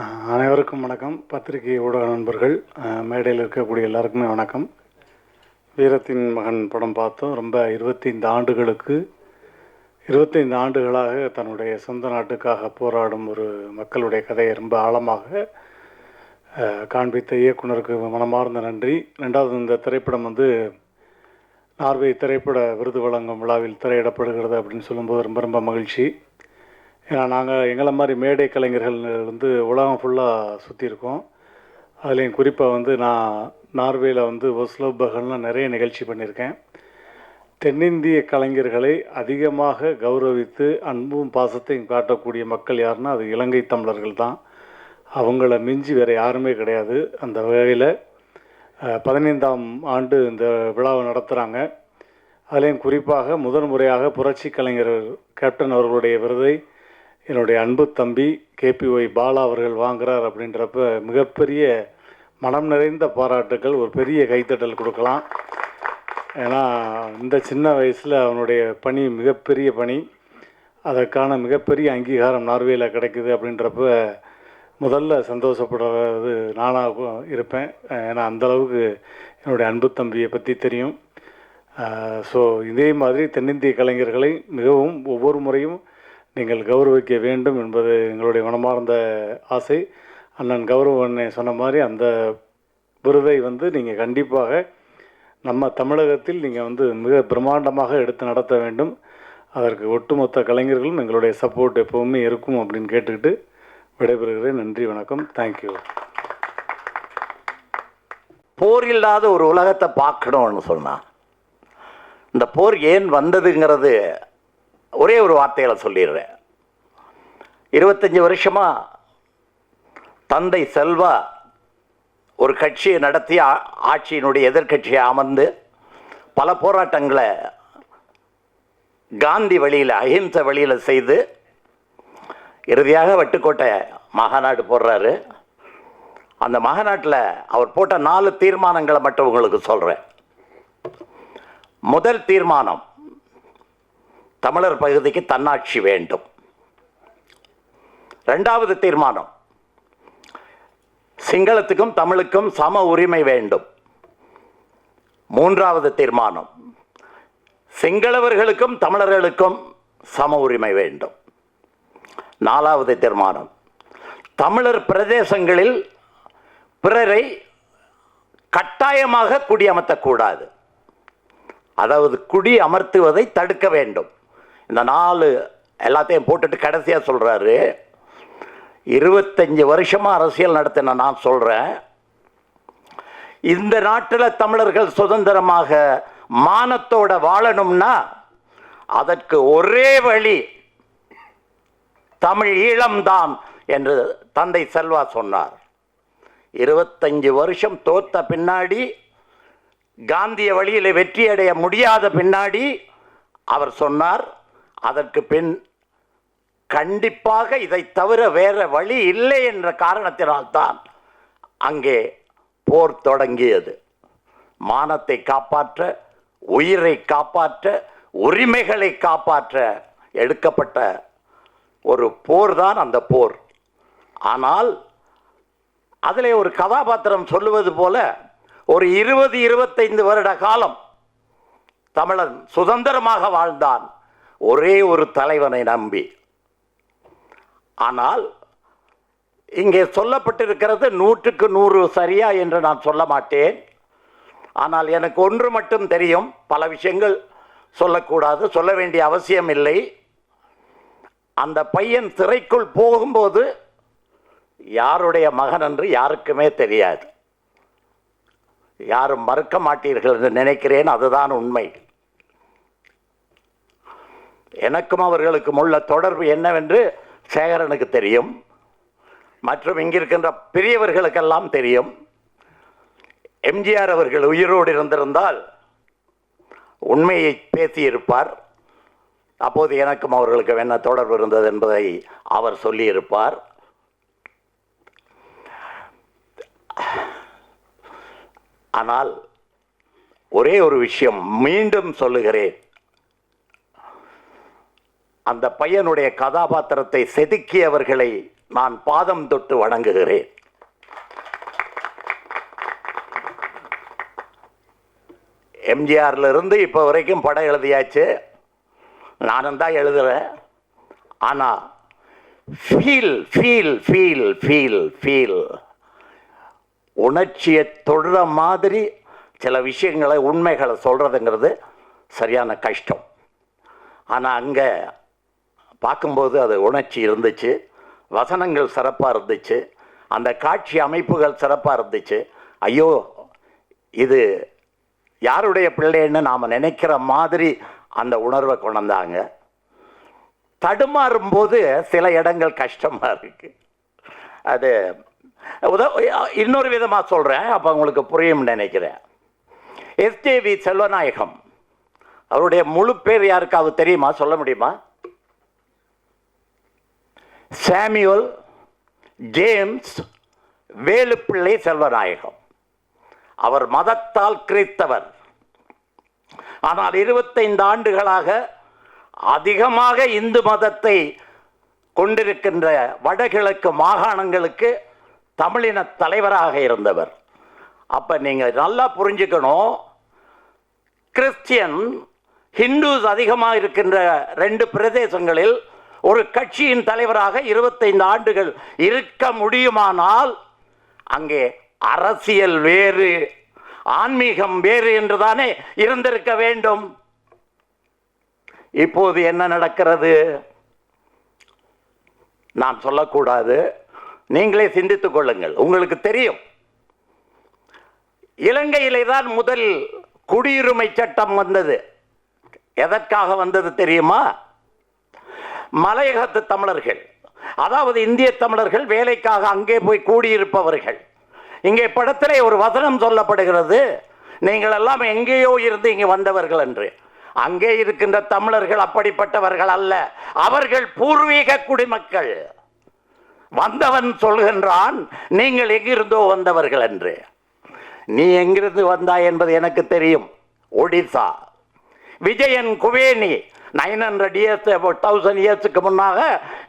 அனைவருக்கும் வணக்கம். பத்திரிகை ஊடக நண்பர்கள் மேடையில் இருக்கக்கூடிய எல்லாருக்குமே வணக்கம். வீரத்தின் மகன் படம் பார்த்தோம். ரொம்ப இருபத்தைந்து ஆண்டுகளுக்கு இருபத்தைந்து ஆண்டுகளாக தன்னுடைய சொந்த நாட்டுக்காக போராடும் ஒரு மக்களுடைய கதையை ரொம்ப ஆழமாக காண்பித்த இயக்குனருக்கு மனமார்ந்த நன்றி. ரெண்டாவது இந்த திரைப்படம் வந்து நார்வே திரைப்பட விருது வழங்கும் விழாவில் திரையிடப்படுகிறது அப்படின்னு சொல்லும்போது ரொம்ப ரொம்ப மகிழ்ச்சி. ஏன்னா நாங்கள் எங்களை மாதிரி மேடை கலைஞர்கள் வந்து உலகம் ஃபுல்லாக சுற்றியிருக்கோம் அதுலேயும் குறிப்பாக வந்து நான் நார்வேயில் வந்து ஒஸ்லோ பகல்னால் நிறைய நிகழ்ச்சி பண்ணியிருக்கேன். தென்னிந்திய கலைஞர்களை அதிகமாக கௌரவித்து அன்பும் பாசத்தையும் காட்டக்கூடிய மக்கள் யாருன்னா அது இலங்கை தமிழர்கள் தான். அவங்கள மிஞ்சி வேறு யாருமே கிடையாது. அந்த வகையில் பதினைந்தாம் ஆண்டு இந்த விழாவை நடத்துகிறாங்க அதுலேயும் குறிப்பாக முதன் முறையாக புரட்சி கலைஞர் கேப்டன் அவர்களுடைய விருதை என்னுடைய அன்பு தம்பி கேபிஒய் பாலா அவர்கள் வாங்குறார் அப்படின்றப்ப மிகப்பெரிய மனம் நிறைந்த பாராட்டுக்கள் ஒரு பெரிய கைத்தட்டல் கொடுக்கலாம். ஏன்னா இந்த சின்ன வயசில் அவனுடைய பணி மிகப்பெரிய பணி. அதற்கான மிகப்பெரிய அங்கீகாரம் நார்வேயில் கிடைக்குது அப்படின்றப்ப முதல்ல சந்தோஷப்படுறது நானாக இருப்பேன். ஏன்னா அந்த அளவுக்கு என்னுடைய அன்பு தம்பியை பற்றி தெரியும். ஸோ இதே மாதிரி தென்னிந்திய கலைஞர்களை மிகவும் ஒவ்வொரு முறையும் நீங்கள் கௌரவிக்க வேண்டும் என்பது எங்களுடைய மனமார்ந்த ஆசை. அண்ணன் கௌரவண்ணே சொன்ன மாதிரி அந்த விருதை வந்து நீங்கள் கண்டிப்பாக நம்ம தமிழகத்தில் நீங்கள் வந்து மிக பிரம்மாண்டமாக எடுத்து நடத்த வேண்டும். அதற்கு ஒட்டுமொத்த கலைஞர்களும் எங்களுடைய சப்போர்ட் எப்போவுமே இருக்கும் அப்படின்னு கேட்டுக்கிட்டு விடைபெறுகிறேன். நன்றி வணக்கம். தேங்க்யூ போர் இல்லாத ஒரு உலகத்தை பார்க்கணும்னு சொன்னா இந்த போர் ஏன் வந்ததுங்கிறது ஒரே ஒரு வார்த்தையில் சொல்லிடுறேன். இருபத்தஞ்சி வருஷமா தந்தை செல்வா ஒரு கட்சியை நடத்தி ஆ- ஆட்சியினுடைய எதிர்க்கட்சியை அமர்ந்து பல போராட்டங்களை காந்தி வழியில் அஹிம்சை வழியில் செய்து இறுதியாக வட்டுக்கோட்டை மாகாநாடு போடுறாரு. அந்த மாநாட்டில் அவர் போட்ட நாலு தீர்மானங்களை மட்டும் உங்களுக்கு சொல்கிறேன் முதல் தீர்மானம் தமிழர் பகுதிக்கு தன்னாட்சி வேண்டும். ரெண்டாவது தீர்மானம். சிங்களத்துக்கும் தமிழுக்கும் சம உரிமை வேண்டும். மூன்றாவது தீர்மானம். சிங்களவர்களுக்கும் தமிழர்களுக்கும் சம உரிமை வேண்டும். நாலாவது தீர்மானம். தமிழர் பிரதேசங்களில் பிறரை கட்டாயமாக குடியமர்த்தக்கூடாது. அதாவது குடி அமர்த்துவதை தடுக்க வேண்டும். இந்த நாலு எல்லாத்தையும் போட்டுட்டு கடைசியாக சொல்கிறாரு இருபத்தஞ்சி வருஷமாக அரசியல் நடத்தின நான் சொல்கிறேன் இந்த நாட்டில் தமிழர்கள் சுதந்திரமாக மானத்தோட வாழணும்னா அதற்கு ஒரே வழி தமிழ் ஈழம்தான் என்று தந்தை செல்வா சொன்னார். இருபத்தஞ்சு வருஷம் தோத்த பின்னாடி காந்திய வழியில் வெற்றியடைய முடியாத பின்னாடி அவர் சொன்னார். அதற்கு பின் கண்டிப்பாக இதை தவிர வேற வழி இல்லை என்ற காரணத்தினால்தான் அங்கே போர் தொடங்கியது. மானத்தை காப்பாற்ற உயிரை காப்பாற்ற உரிமைகளை காப்பாற்ற எடுக்கப்பட்ட ஒரு போர் தான் அந்த போர். ஆனால் அதில் ஒரு கதாபாத்திரம் சொல்லுவது போல ஒரு இருபது இருபத்தைந்து வருட காலம் தமிழன் சுதந்திரமாக வாழ்ந்தான். ஒரே ஒரு தலைவனை நம்பி. ஆனால் இங்கே சொல்லப்பட்டிருக்கிறது நூற்றுக்கு நூறு சரியா என்று நான் சொல்ல மாட்டேன். ஆனால் எனக்கு ஒன்று மட்டும் தெரியும் பல விஷயங்கள் சொல்லக்கூடாது சொல்ல வேண்டிய அவசியம் இல்லை. அந்த பையன் சிறைக்குள் போகும்போது யாருடைய மகன் என்று யாருக்குமே தெரியாது. யாரும் மறுக்க மாட்டீர்கள் என்று நினைக்கிறேன் அதுதான் உண்மை. எனக்கும் அவர்களுக்கும் உள்ள தொடர்பு என்னவென்று சேகரனுக்கு தெரியும். மற்றும் இங்கிருக்கின்ற பெரியவர்களுக்கெல்லாம் தெரியும். எம்ஜிஆர் அவர்கள் உயிரோடு இருந்திருந்தால் உண்மையை பேசியிருப்பார். அப்போது எனக்கும் அவர்களுக்கு என்ன தொடர்பு இருந்தது என்பதை அவர் சொல்லியிருப்பார். ஆனால் ஒரே ஒரு விஷயம் மீண்டும் சொல்லுகிறேன். அந்த பையனுடைய கதாபாத்திரத்தை செதுக்கியவர்களை நான் பாதம் தொட்டு வணங்குகிறேன். எம்ஜிஆர்ல இருந்து இப்போ வரைக்கும் படம் எழுதியாச்சு. நானும் தான் எழுதுகிறேன் ஆனால் feel feel feel feel feel உணர்ச்சியை தொடுற மாதிரி சில விஷயங்களை உண்மைகளை சொல்கிறதுங்கிறது சரியான கஷ்டம். ஆனால் அங்கே பார்க்கும்போது அது உணர்ச்சி இருந்துச்சு வசனங்கள் சிறப்பாக இருந்துச்சு அந்த காட்சி அமைப்புகள் சிறப்பாக இருந்துச்சு. ஐயோ இது யாருடைய பிள்ளைன்னு நாம் நினைக்கிற மாதிரி அந்த உணர்வை கொண்டாந்தாங்க தடுமாறும் போது சில இடங்கள் கஷ்டமாக இருக்குது அது உத இன்னொரு விதமாக சொல்கிறேன் அப்போ உங்களுக்கு புரியும்னு நினைக்கிறேன். எஸ்டேவி செல்வநாயகம். அவருடைய முழு பேர் யாருக்காவது தெரியுமா? சொல்ல முடியுமா? Samuel James Velupillai Selvanayakam. அவர் மதத்தால் கிறித்தவர். ஆனால் இருபத்தைந்து ஆண்டுகளாக அதிகமாக இந்து மதத்தை கொண்டிருக்கின்ற வடகிழக்கு மாகாணங்களுக்கு தமிழின தலைவராக இருந்தவர். அப்போ நீங்கள் நல்லா புரிஞ்சுக்கணும். கிறிஸ்டியன் ஹிந்துஸ் அதிகமாக இருக்கின்ற ரெண்டு பிரதேசங்களில் ஒரு கட்சியின் தலைவராக இருபத்தைந்து ஆண்டுகள் இருக்க முடியுமானால் அங்கே அரசியல் வேறு ஆன்மீகம் வேறு என்றுதானே இருந்திருக்க வேண்டும். இப்போது என்ன நடக்கிறது? நான் சொல்லக்கூடாது. நீங்களே சிந்தித்துக் கொள்ளுங்கள். உங்களுக்கு தெரியும். இலங்கையிலே தான் முதல் குடியுரிமை சட்டம் வந்தது. எதற்காக வந்தது தெரியுமா? மலையகத்து தமிழர்கள். அதாவது இந்திய தமிழர்கள் வேலைக்காக அங்கே போய் கூடியிருப்பவர்கள். இங்கே படத்திலே ஒரு வசனம் சொல்லப்படுகிறது. நீங்கள் எல்லாம் எங்கேயோ இருந்து இங்கே வந்தவர்கள் என்று. அங்கே இருக்கின்ற தமிழர்கள் அப்படிப்பட்டவர்கள் அல்ல. அவர்கள் பூர்வீக குடிமக்கள். வந்தவன் சொல்கின்றான் நீங்கள் எங்கிருந்தோ வந்தவர்கள் என்று. நீ எங்கிருந்து வந்தாய் என்பது எனக்கு தெரியும். Odisha. Vijayan Kuveni nine hundred years thousand இயர்ஸுக்கு முன்னாக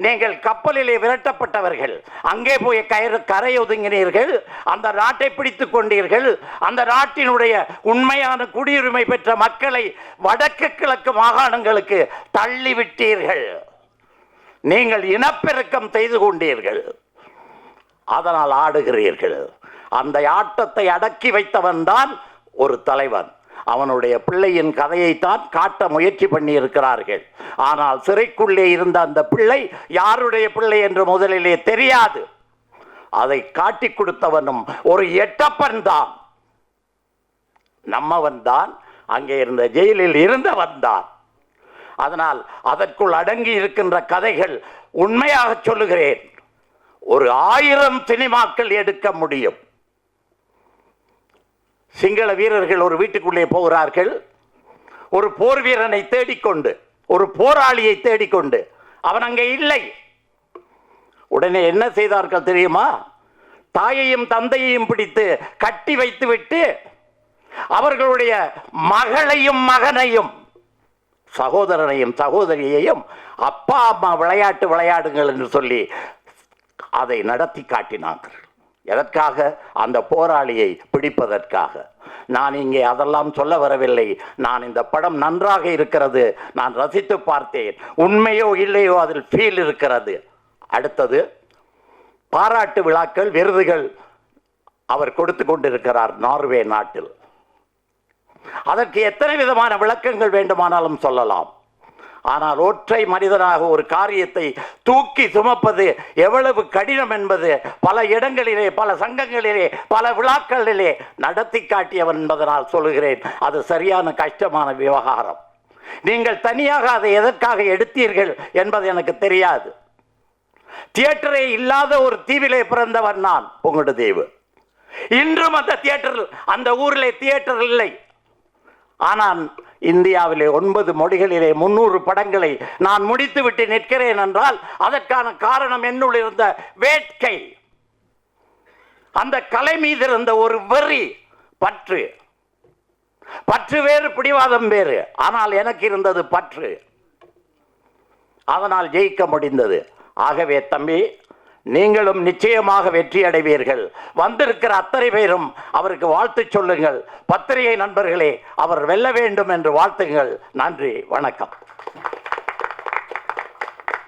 நீங்கள் கப்பலிலே விரட்டப்பட்டவர்கள். அங்கே போய் கயிறு கரை ஒதுங்கினீர்கள். அந்த நாட்டை பிடித்துக் கொண்டீர்கள். அந்த நாட்டினுடைய உண்மையான குடியுரிமை பெற்ற மக்களை வடக்கு கிழக்கு மாகாணங்களுக்கு தள்ளிவிட்டீர்கள். நீங்கள் இனப்பெருக்கம் செய்து கொண்டீர்கள். அதனால் ஆடுகிறீர்கள். அந்த ஆட்டத்தை அடக்கி வைத்தவன் தான் ஒரு தலைவன். அவனுடைய பிள்ளையின் கதையைத்தான் காட்ட முயற்சி பண்ணி இருக்கிறார்கள் ஆனால் சிறைக்குள்ளே இருந்த அந்த பிள்ளை யாருடைய பிள்ளை என்று முதலிலே தெரியாது. அதை காட்டி கொடுத்தவனும் ஒரு எட்டப்பன் தான். நம்மவன் தான் அங்கே இருந்த ஜெயிலில் இருந்தவன் தான். அதனால் அதற்குள் அடங்கி இருக்கின்ற கதைகள் உண்மையாக சொல்லுகிறேன். ஒரு ஆயிரம் சினிமாக்கள் எடுக்க முடியும். சிங்கள வீரர்கள் ஒரு வீட்டுக்குள்ளே போகிறார்கள். ஒரு போர் வீரனை தேடிக்கொண்டு ஒரு போராளியை தேடிக்கொண்டு அவன் அங்கே இல்லை. உடனே என்ன செய்தார்கள் தெரியுமா? தாயையும் தந்தையையும் பிடித்து கட்டி வைத்து விட்டு அவர்களுடைய மகளையும் மகனையும் சகோதரனையும் சகோதரியையும் அப்பா அம்மா விளையாட்டு விளையாடுங்கள் என்று சொல்லி அதை நடத்தி காட்டினார்கள். எதற்காக? அந்த போராளியை பிடிப்பதற்காக. நான் இங்கே அதெல்லாம் சொல்ல வரவில்லை. நான் இந்த படம் நன்றாக இருக்கிறது. நான் ரசித்து பார்த்தேன். உண்மையோ இல்லையோ அதில் ஃபீல் இருக்கிறது. அடுத்தது பாராட்டு விழாக்கள் விருதுகள் அவர் கொடுத்து கொண்டிருக்கிறார் நார்வே நாட்டில். அதற்கு எத்தனை விதமான விளக்கங்கள் வேண்டுமானாலும் சொல்லலாம். ஆனால் ஒற்றை மனிதனாக ஒரு காரியத்தை தூக்கி சுமப்பது எவ்வளவு கடினம் என்பது பல இடங்களிலே பல சங்கங்களிலே பல விழாக்களிலே நடத்தி காட்டியவன் என்பதனால் சொல்லுகிறேன். அது சரியான கஷ்டமான விவகாரம். நீங்கள் தனியாக அதை எதற்காக எடுத்தீர்கள் என்பது எனக்கு தெரியாது. தியேட்டரே இல்லாத ஒரு தீவிலே பிறந்தவன் நான் உங்களோட தீவு இன்றும் அந்த தியேட்டரில் அந்த ஊரிலே தியேட்டர் இல்லை. ஆனால் இந்தியாவிலே ஒன்பது மொழிகளிலே முன்னூறு படங்களை நான் முடித்துவிட்டு நிற்கிறேன் என்றால் அதற்கான காரணம் என்னுள் இருந்த வேட்கை. அந்த கலை மீது இருந்த ஒரு வெறி பற்று. பற்று வேறு பிடிவாதம் வேறு. ஆனால் எனக்கு இருந்தது பற்று. அதனால் ஜெயிக்க முடிந்தது. ஆகவே தம்பி நீங்களும் நிச்சயமாக வெற்றி அடைவீர்கள். வந்திருக்கிற அத்தனை பேரும் அவருக்கு வாழ்த்து சொல்லுங்கள். பத்திரிகை நண்பர்களே அவர் வெல்ல வேண்டும் என்று வாழ்த்துங்கள். நன்றி வணக்கம்.